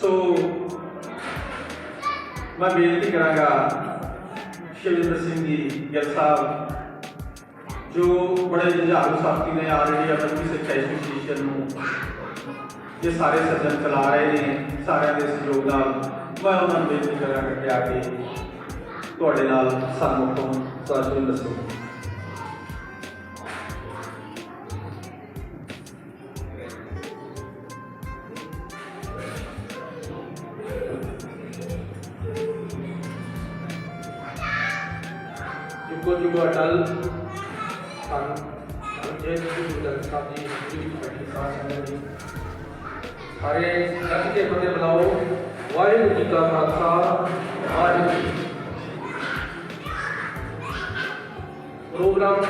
ਸੋ ਮੈਂ ਬੇਨਤੀ ਕਰਾਂਗਾ ਸ਼ਿਵਿੰਦਰ ਸਿੰਘ ਜੀ, ਗਿੱਲ ਸਾਹਿਬ, ਜੋ ਬੜੇ ਜੁਝਾਰੂ ਸਾਥੀ ਨੇ ਆਲਰੇਡੀ ਆਪਣੀ ਸਿੱਖਿਆ ਐਸੋਸੀਏਸ਼ਨ ਨੂੰ, ਇਹ ਸਾਰੇ ਸੱਜਣ ਚਲਾ ਰਹੇ ਨੇ, ਸਾਰਿਆਂ ਦੇ ਸਹਿਯੋਗ ਨਾਲ। ਮੈਂ ਉਹਨਾਂ ਨੂੰ ਬੇਨਤੀ ਕਰਾਂਗਾ ਕਿ ਆ ਕੇ ਤੁਹਾਡੇ ਨਾਲ ਸਾਨੂੰ ਤੋਂ ਸਾਜੂ ਦੱਸੋ। ਜੀ ਸਾਰੇ ਰੱਜ ਕੇ ਬੰਦੇ ਬੁਲਾਓ ਵਾਹਿਗੁਰੂ ਜੀ ਕਾ ਖਾਲਸਾ, ਵਾਹਿਗੁਰੂ ਜੀ ਕੀ ਫਤਿਹ। ਪ੍ਰੋਗਰਾਮ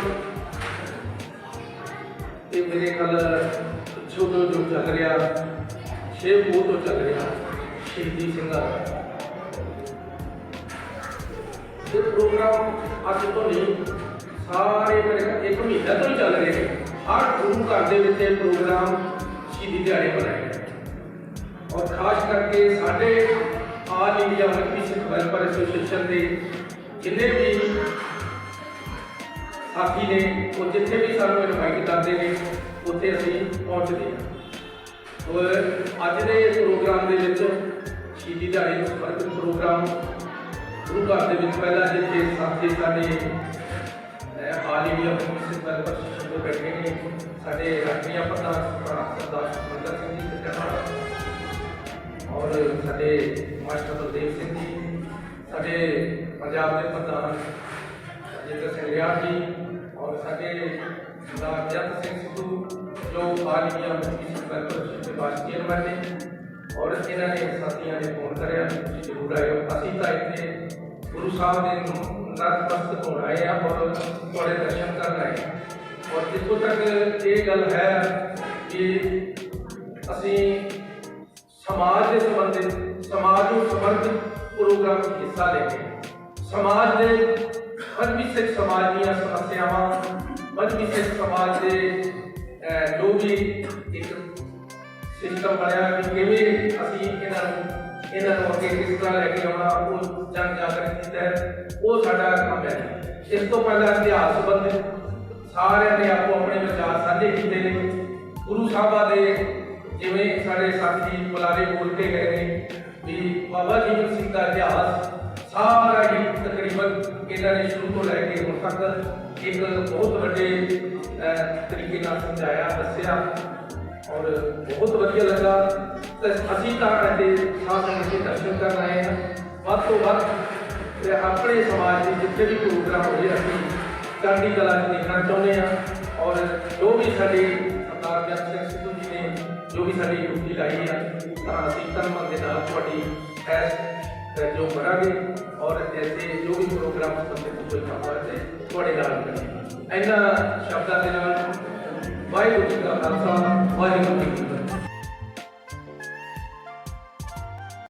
ਇਹ ਮੇਰੇ ਖਿਆਲ ਪਿੱਛੋਂ ਜੋ ਚੱਲ ਰਿਹਾ, ਛੇ ਮੂਹ ਤੋਂ ਚੱਲ ਰਿਹਾ, ਸ਼ਹੀਦੀ ਸਿੰਘਾਂ ਦਾ ਇਹ ਪ੍ਰੋਗਰਾਮ ਅੱਜ ਤੋਂ ਨਹੀਂ, ਸਾਰੇ ਮੇਰੇ ਖਿਆਲ ਇੱਕ ਮਹੀਨਾ ਤੋਂ ਹੀ ਚੱਲ ਰਹੇ ਨੇ ਹਰ ਗੁਰੂ ਘਰ ਦੇ ਵਿੱਚ ਇਹ ਪ੍ਰੋਗਰਾਮ ਸ਼ਹੀਦੀ ਦਿਹਾੜੇ ਮਨਾਏ ਜਾਂਦੇ ਔਰ ਖਾਸ ਕਰਕੇ ਸਾਡੇ ਆਲ ਇੰਡੀਆ ਮੱਕੀ ਸਿੱਖ ਵੈਲਫੇਅਰ ਐਸੋਸੀਏਸ਼ਨ ਦੇ ਜਿੰਨੇ ਵੀ ਸਾਥੀ ਨੇ, ਉਹ ਜਿੱਥੇ ਵੀ ਸਾਨੂੰ ਇਨਵਾਈਟ ਕਰਦੇ ਨੇ, ਉੱਥੇ ਅਸੀਂ ਪਹੁੰਚਦੇ ਹਾਂ। ਔਰ ਅੱਜ ਦੇ ਪ੍ਰੋਗਰਾਮ ਦੇ ਵਿੱਚ ਸ਼ਹੀਦੀ ਦਿਹਾੜੇ ਨੂੰ ਸਮਰਪਿਤ ਪ੍ਰੋਗਰਾਮ ਗੁਰੂ ਘਰ ਦੇ ਵਿੱਚ ਪਹਿਲਾਂ ਜਿੱਥੇ ਸਾਥੀ ਸਾਡੇ ਅਹ, all India commission welfare association ਦੇ ਬੈਠੇ ਨੇ ਸਾਡੇ ਰਾਸ਼ਟਰੀ ਪ੍ਰਧਾਨ ਸਰਦਾਰ ਸੁਖਵਿੰਦਰ ਸਿੰਘ ਜੀ ਕਿਰਪਾਲ ਔਰ ਸਾਡੇ ਮਾਸਟਰ ਬਲਦੇਵ ਸਿੰਘ ਜੀ ਸਾਡੇ ਪੰਜਾਬ ਦੇ ਪ੍ਰਧਾਨ ਜਿੰਦਰ ਸਿੰਘ ਰਿਆੜ ਜੀ ਔਰ ਸਾਡੇ ਸਰਦਾਰ ਜਤ ਸਿੰਘ ਸਿੱਧੂ ਜੋ ਆਲ ਇੰਡੀਆ ਮੁਸਲਿਮ ਵੈਲਫੇਅਰ ਦੇ ਵਾਈਸ ਚੇਅਰਮੈਨ ਨੇ। ਔਰ ਇਹਨਾਂ ਨੇ ਸਾਥੀਆਂ ਨੇ ਫੋਨ ਕਰਿਆ ਕਿ ਤੁਸੀਂ ਜ਼ਰੂਰ ਆਇਓ ਅਸੀਂ ਤਾਂ ਇੱਥੇ ਗੁਰੂ ਸਾਹਿਬ ਦੇ ਨਤਮਸਤਕ ਹੋਣ ਆਏ ਆ ਔਰ ਤੁਹਾਡੇ ਦਰਸ਼ਨ ਕਰਨ ਆਏ ਹਾਂ। ਔਰ ਜਿੱਥੋਂ ਤੱਕ ਇਹ ਗੱਲ ਹੈ ਕਿ ਅਸੀਂ ਸਮਾਜ ਦੇ ਸੰਬੰਧਿਤ ਸਮਾਜ ਨੂੰ ਸਮਰਪਿਤ ਪ੍ਰੋਗਰਾਮ ਵਿੱਚ ਹਿੱਸਾ ਲੈ ਕੇ ਸਮਾਜ ਦੇ ਮਜਬੀ ਸਿੱਖ ਸਮਾਜ ਦੀਆਂ ਸਮੱਸਿਆਵਾਂ ਮਜਬੀ ਸਿੱਖ ਸਮਾਜ ਦੇ ਅਹ, ਜੋ ਵੀ ਇੱਕ ਸਿਸਟਮ ਬਣਿਆ ਕਿ ਕਿਵੇਂ ਅਸੀਂ ਇਹਨਾਂ ਨੂੰ ਇਹਨਾਂ ਨੂੰ ਅੱਗੇ ਕਿਸ ਤਰ੍ਹਾਂ ਲੈ ਕੇ ਆਉਣਾ, ਉਹ ਜਨ ਜਾਗਰਣ ਕੀਤਾ ਹੈ ਉਹ ਸਾਡਾ ਕੰਮ ਹੈ। ਇਸ ਤੋਂ ਪਹਿਲਾਂ ਇਤਿਹਾਸ ਸੰਬੰਧਿਤ ਸਾਰਿਆਂ ਨੇ ਆਪੋ ਆਪਣੇ ਵਿਚਾਰ ਸਾਂਝੇ ਕੀਤੇ ਨੇ। ਗੁਰੂ ਸਾਹਿਬਾਂ ਦੇ ਜਿਵੇਂ ਸਾਡੇ ਸਾਥੀ ਬੁਲਾਰੇ ਬੋਲ ਕੇ ਗਏ ਨੇ ਵੀ ਬਾਬਾ ਜੀਵਨ ਸਿੰਘ ਦਾ ਇਤਿਹਾਸ ਸਾਰਾ ਹੀ ਤਕਰੀਬਨ ਇਹਨਾਂ ਨੇ ਸ਼ੁਰੂ ਤੋਂ ਲੈ ਕੇ ਹੁਣ ਤੱਕ ਇੱਕ ਬਹੁਤ ਵੱਡੇ ਤਰੀਕੇ ਨਾਲ ਸਮਝਾਇਆ, ਦੱਸਿਆ। ਔਰ ਬਹੁਤ ਵਧੀਆ ਲੱਗਾ। ਤੇ ਅਸੀਂ ਤਾਂ ਇਹਦੇ ਸਾਥ ਸੰਗਤ ਦੇ ਦਰਸ਼ਨ ਕਰਨ ਆਏ ਹਾਂ। ਵੱਧ ਤੋਂ ਵੱਧ ਤੇ ਆਪਣੇ ਸਮਾਜ ਦੇ ਜਿੱਥੇ ਵੀ ਪ੍ਰੋਗਰਾਮ ਹੋਏ, ਅਸੀਂ ਚੜ੍ਹਦੀ ਕਲਾ ਨੂੰ ਦੇਖਣਾ ਚਾਹੁੰਦੇ ਹਾਂ। ਔਰ ਜੋ ਵੀ ਸਾਡੇ ਸਰਦਾਰ ਜਨ ਸਿੰਘ ਸਿੱਧੂ ਜੀ ਨੇ ਜੋ ਵੀ ਸਾਡੀ ਡਿਊਟੀ ਲਾਈ ਹੈ, ਤਾਂ ਅਸੀਂ ਤਨ ਦੇ ਨਾਲ ਤੁਹਾਡੀ ਐਸ ਜੋ ਕਰਾਂਗੇ। ਔਰ ਐਸੇ ਜੋ ਵੀ ਪ੍ਰੋਗਰਾਮ ਸੰਬੰਧਿਤ ਕੋਈ ਕੰਮ ਹੋਵੇ ਤੇ ਤੁਹਾਡੇ ਨਾਲ ਕਰਾਂਗੇ। ਇਹਨਾਂ ਸ਼ਬਦਾਂ ਦੇ ਨਾਲ ਵਾਹਿਗੁਰੂ ਜੀ ਕਾ ਖਾਲਸਾ। ਵਾਹਿਗੁਰੂ ਜੀ ਕੀ ਫਤਿਹ